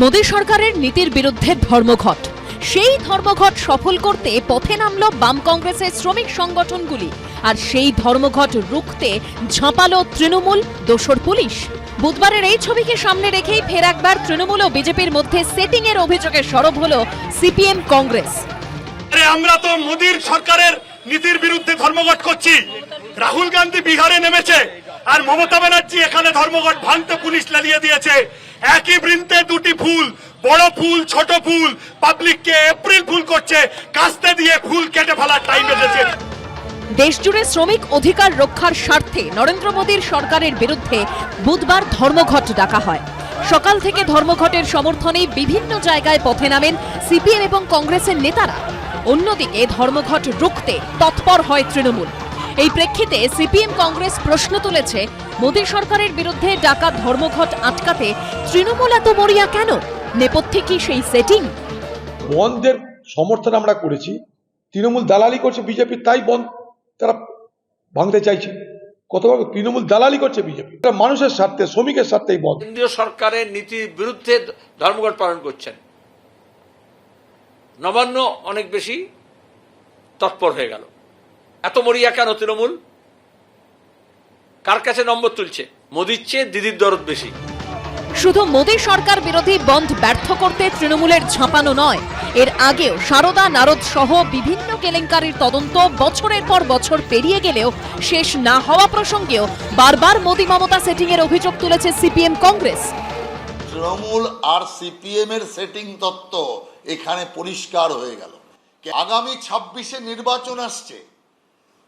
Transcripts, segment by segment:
মোদী সরকারের নীতির বিরুদ্ধে ধর্মঘট। সেই ধর্মঘট সফল করতে পথে নামল বাম কংগ্রেসের শ্রমিক সংগঠনগুলি। আর সেই ধর্মঘট রুখতে ঝাঁপালো তৃণমূল, দোসর পুলিশ। বুধবারের এই ছবিকে সামনে রেখেই ফের একবার তৃণমূল ও বিজেপির মধ্যে সেটিং এর অভিযোগে সরব হল সিপিএম কংগ্রেস। আমরা তো মোদির সরকারের নীতির বিরুদ্ধে ধর্মঘট করছি। রাহুল গান্ধী বিহারে নেমেছে। আর মমতা ব্যানার্জি এখানে ধর্মঘট ভাঙতে পুলিশ লালিয়ে দিয়েছে। একই বৃন্তে দুটি ফুল, বড় ফুল, ছোট ফুল। পাবলিককে এপ্রিল ফুল করছে, কাস্তে দিয়ে ফুল কেটে ফেলার টাইম এসেছে। দেশজুড়ে শ্রমিক অধিকার রক্ষার স্বার্থে নরেন্দ্র মোদীর সরকারের বিরুদ্ধে বুধবার ধর্মঘট ডাকা হয়। সকাল থেকে ধর্মঘটের সমর্থনে বিভিন্ন জায়গায় পথে নামেন সিপিএম এবং কংগ্রেসের নেতারা। অন্যদিকে ধর্মঘট রুখতে তৎপর হয় তৃণমূল। এই প্রেক্ষিতে সিপিএম কংগ্রেস প্রশ্ন তুলেছে মোদী সরকারের বিরুদ্ধে ডাকা ধর্মঘট আটকাতে তৃণমূল এত মরিয়া কেন? নেপথ্যে কি সেই সেটিং বন্ধের সমর্থন আমরা করেছি তৃণমূল দালালি করছে বিজেপি তাই বন্ধ তারা ভাঙতে চাইছে। কত ভাবে তৃণমূল দালালি করছে বিজেপি তারা মানুষের স্বার্থে শ্রমিকের স্বার্থেই বন্ধ। কেন্দ্রীয় সরকারের নীতির বিরুদ্ধে ধর্মঘট পালন করছেন। নবান্ন অনেক বেশি তৎপর হয়ে গেল। এত মরিয়া কেন তৃণমূল? কার কাছে নম্বর তুলছে? মোদির চেয়ে দিদির দরদ বেশি। শুধু মোদী সরকার বিরোধী বন্ধ ব্যর্থ করতে তৃণমূলের ঝাঁপানো নয় এর আগেও সারদা নারদ সহ বিভিন্ন কেলেঙ্কারির তদন্ত বছরের পর বছর পেরিয়ে গেলেও শেষ না হওয়া প্রসঙ্গেও বারবার মোদী মমতা সেটিং এর অভিযোগ তুলেছে সিপিএম কংগ্রেস। তৃণমূল আর সিপিএম এর সেটিং তত্ত্ব এখানে পরিষ্কার হয়ে গেল। আগামী ছাব্বিশে নির্বাচন আসছে।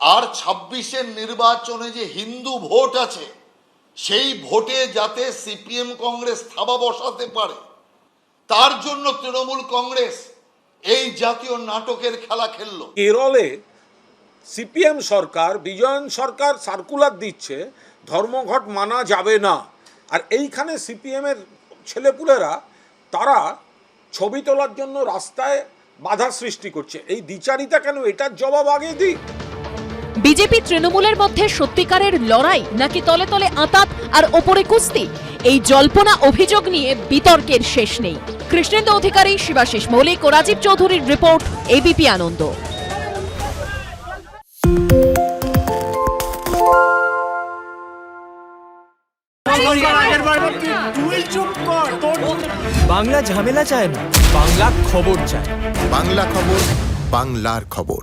আর ছাব্বিশের নির্বাচনে যে হিন্দু ভোট আছে, সেই ভোটে যাতে সিপিএম কংগ্রেস থাবা বসাতে পারে, তার জন্য তৃণমূল কংগ্রেস এই জাতীয় নাটকের খেলা খেললো। কেরলে সিপিএম সরকার, বিজয়ন সরকার সার্কুলার দিচ্ছে, ধর্মঘট মানা যাবে না। আর এইখানে সিপিএমের ছেলেপুলেরা, তারা ছবি তোলার জন্য রাস্তায় বাধা সৃষ্টি করছে। এই দ্বিচারিতা কেন? এটার জবাব আগে দিই বিজেপি তৃণমূলের মধ্যে সত্যিকারের লড়াই নাকি তলে তলে আঁতাত আর ওপরে কুস্তি? এই জল্পনা অভিযোগ নিয়ে বিতর্কের শেষ নেই। কৃষ্ণেন্দু অধিকারী শিবাশিস মৌলিক ও রাজীব চৌধুরীর রিপোর্ট এবিপি আনন্দ। বাংলা ঝামেলা চায় না বাংলা খবর চায়। বাংলা খবর বাংলার খবর।